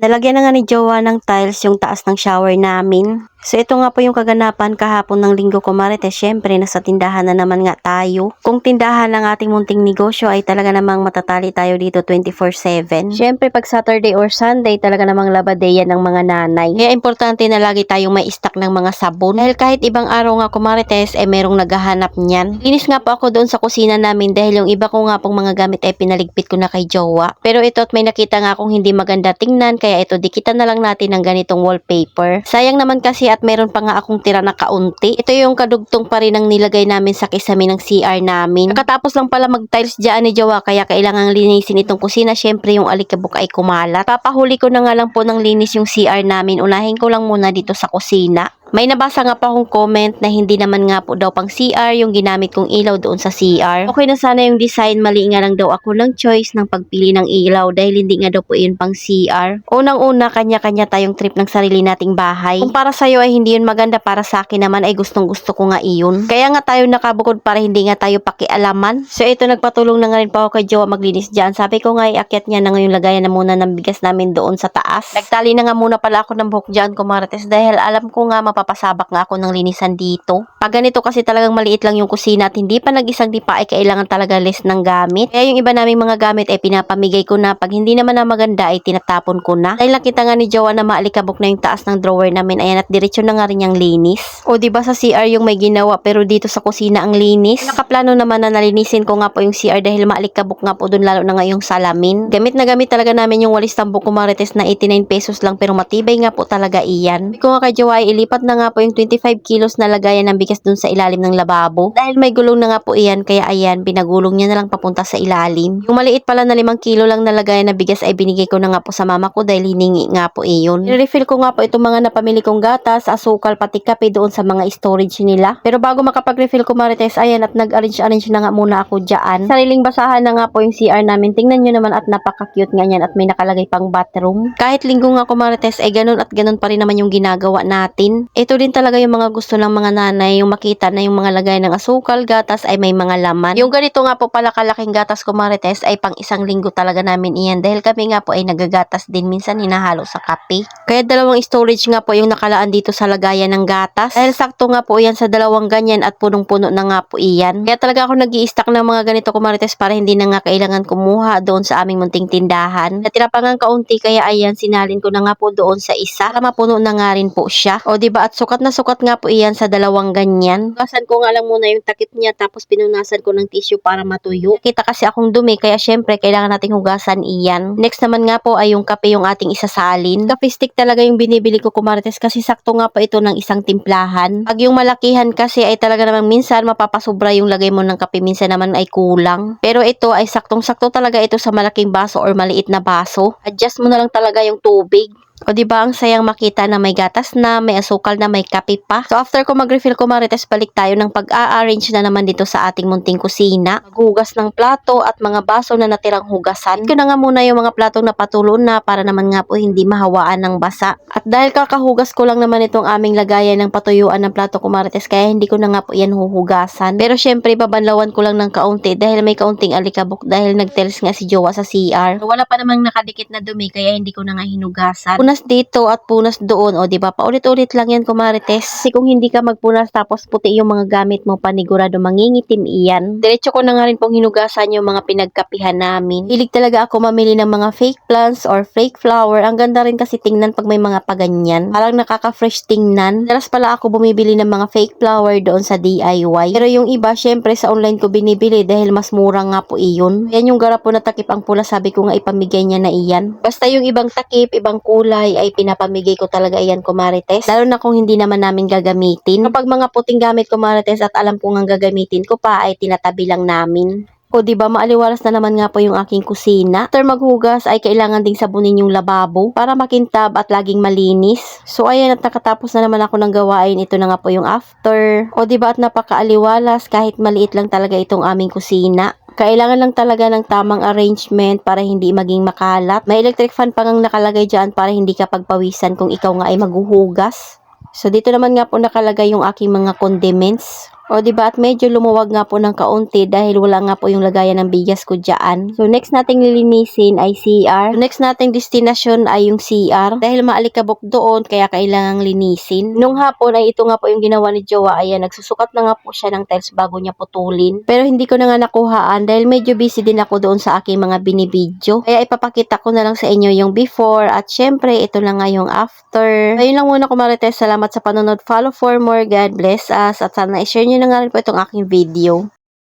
Nalagyan na nga ni Jowa ng tiles yung taas ng shower namin. So ito nga po yung kaganapan kahapon ng linggo ko Marites. Siyempre nasa tindahan na naman nga tayo. Kung tindahan ng ating munting negosyo ay talaga namang matatali tayo dito 24-7. Siyempre pag Saturday or Sunday talaga namang labadeya ng mga nanay. Kaya importante na lagi tayong may stock ng mga sabon. Dahil kahit ibang araw nga ko Marites ay merong naghahanap niyan. Linis nga po ako doon sa kusina namin dahil yung iba ko nga pong mga gamit ay pinaligpit ko na kay Jowa. Pero ito at may nakita nga akong hindi maganda tingnan kaya ito dikitan na lang natin ng ganitong wallpaper. Sayang naman kasi at meron pa nga akong tira na kaunti. Ito yung kadugtong pa rin ang nilagay namin sa kisame ng CR namin. Nakatapos lang pala mag-tiles dyan ni Jowa kaya kailangang linisin itong kusina. Syempre yung alikabok ay kumalat. Papahuli ko na nga lang po ng linis yung CR namin. Unahin ko lang muna dito sa kusina. May nabasa nga pa akong comment na hindi naman nga po daw pang CR yung ginamit kong ilaw doon sa CR. Okay na sana yung design, mali nga lang daw ako ng choice ng pagpili ng ilaw dahil hindi nga daw po yun pang CR. Unang-una, kanya-kanya tayong trip ng sarili nating bahay. Kung para sa'yo ay hindi yun maganda, para sa akin naman ay gustong gusto ko nga iyon. Kaya nga tayo nakabukod para hindi nga tayo pakialaman. So ito, nagpatulong na nga rin pa ako kay Jowa maglinis dyan. Sabi ko nga, iakyat niya na ngayon lagayan na muna ng bigas namin doon sa taas. Nagtali na nga muna pala ako ng buhok dyan, kumarates, dahil alam ko nga mapapasabak nga ako ng linisan dito. Pag ganito kasi talagang maliit lang yung kusina at hindi pa nag-isang dipa ay kailangan talaga list ng gamit. Kaya yung iba naming mga gamit ay pinapamigay ko na. Pag hindi naman na maganda ay tinatapon ko na. Dahil nakita nga ni Jowa na maalikabok na yung taas ng drawer namin. Ayan at diretsyo na nga rin yung linis. O ba sa CR yung may ginawa pero dito sa kusina ang linis. Nakaplano naman na nalinisin ko nga po yung CR dahil maalikabok nga po dun lalo na nga yung salamin. Gamit na gamit talaga namin yung walis tambok ko marites na 89 pesos lang pero matibay nga po talaga iyan. Ko nga kay Jowa ay ilipat na nga po yung 25 kilos na lagayan ng bigas dun sa ilalim ng lababo. Dahil may gulong na nga po iyan kaya ayan pinagulong niya na lang papunta sa ilalim. Yung maliit pala na 5 kilo lang na lagayan ng bigas ay binigay ko na nga po sa mama ko dahil hiningi nga po iyon. I-refill ko nga po itong mga napamili kong gatas, asukal, pati kape doon sa mga storage nila. Pero bago makapag-refill ko marites, ayan at nag-arrange-arrange na nga muna ako dyan. Sariling basahan na nga po yung CR namin. Tingnan nyo naman at napaka-cute nga yan at may nakalagay pang bathroom. Kahit linggo nga ko marites, ay ganun at ganun pa rin naman yung ginagawa natin. Ito din talaga yung mga gusto ng mga nanay, yung makita na yung mga lagay ng asukal, gatas ay may mga laman. Yung ganito nga po pala kalaking gatas ko marites ay pang isang linggo talaga namin iyan dahil kami nga po ay nagagatas din minsan hinahalo sa kape. Kaya dalawang storage nga po yung nakalaan dito sa lagayan ng gatas. Dahil sakto nga po yan sa dalawang ganyan at punong-puno na nga po iyan. Kaya talaga ako nag stock ng mga ganito ko marites para hindi na nga kailangan kumuha doon sa aming munting tindahan. Natira pa nga kaunti kaya ayan sinalin ko na nga po doon sa isa para mapuno na nga rin po siya. O di ba at sukat na sukat nga po iyan sa dalawang ganyan. Hugasan ko nga lang muna yung takip niya tapos pinunasan ko ng tissue para matuyo. Kita kasi akong dumi kaya syempre kailangan nating hugasan iyan. Next naman nga po ay yung kape yung ating isasalin. Kape stick talaga yung binibili ko kumarites kasi sakto nga pa ito ng isang timplahan. Pag yung malakihan kasi ay talaga namang minsan mapapasobra yung lagay mo ng kape minsan naman ay kulang. Pero ito ay saktong-sakto talaga ito sa malaking baso or maliit na baso. Adjust mo na lang talaga yung tubig. O di ba ang sayang makita na may gatas na, may asukal na, may kape pa. So after ko mag-refill ko marites, balik tayo ng pag-a-arrange na naman dito sa ating munting kusina. Maghugas ng plato at mga baso na natirang hugasan. Ko na nga muna yung mga platong napatulo na para naman nga po hindi mahawaan ng basa. At dahil kakahugas ko lang naman itong aming lagayan ng patuyuan ng plato ko marites, kaya hindi ko na nga po yan huhugasan. Pero syempre babanlawan ko lang ng kaunti dahil may kaunting alikabok dahil nagteles nga si Jowa sa CR. Wala pa namang nakadikit na dumi kaya hindi ko na nga hinugasan punas dito at punas doon. O, di ba? Paulit-ulit lang yan, kumarites. Kasi kung hindi ka magpunas tapos puti yung mga gamit mo, panigurado mangingitim iyan. Diretso ko na nga rin pong hinugasan yung mga pinagkapihan namin. Hilig talaga ako mamili ng mga fake plants or fake flower. Ang ganda rin kasi tingnan pag may mga paganyan. Parang nakaka-fresh tingnan. Dalas pala ako bumibili ng mga fake flower doon sa DIY. Pero yung iba, syempre sa online ko binibili dahil mas mura nga po iyon. Yan yung garapo na takip ang pula. Sabi ko nga ipamigay niya na iyan. Basta yung ibang takip, ibang kulay, ay pinapamigay ko talaga iyan kumarites. Lalo na kung hindi naman namin gagamitin. Kapag mga puting gamit kumarites at alam kong ang gagamitin ko pa ay tinatabi lang namin. O di ba maaliwalas na naman nga po yung aking kusina. After maghugas ay kailangan ding sabunin yung lababo para makintab at laging malinis. So ayan at nakatapos na naman ako ng gawain. Ito na nga po yung after. O di ba at napakaaliwalas kahit maliit lang talaga itong aming kusina. Kailangan lang talaga ng tamang arrangement para hindi maging makalat. May electric fan pa ngang nakalagay dyan para hindi ka pagpawisan kung ikaw nga ay maghuhugas. So dito naman nga po nakalagay yung aking mga condiments. O di ba at medyo lumuwag nga po ng kaunti dahil wala nga po yung lagayan ng bigas ko diyan. So next nating lilinisin ay CR. So, next nating destination ay yung CR dahil maalikabok doon kaya kailangang linisin. Nung hapon ay ito nga po yung ginawa ni Jowa. Ayan, nagsusukat na nga po siya ng tiles bago niya putulin. Pero hindi ko na nga nakuhaan dahil medyo busy din ako doon sa aking mga binibidyo. Kaya ipapakita ko na lang sa inyo yung before at syempre ito na nga yung after. Ayun lang muna kumarites. Salamat sa panonood. Follow for more. God bless us. At sana i-share nyo na nga rin po itong aking video.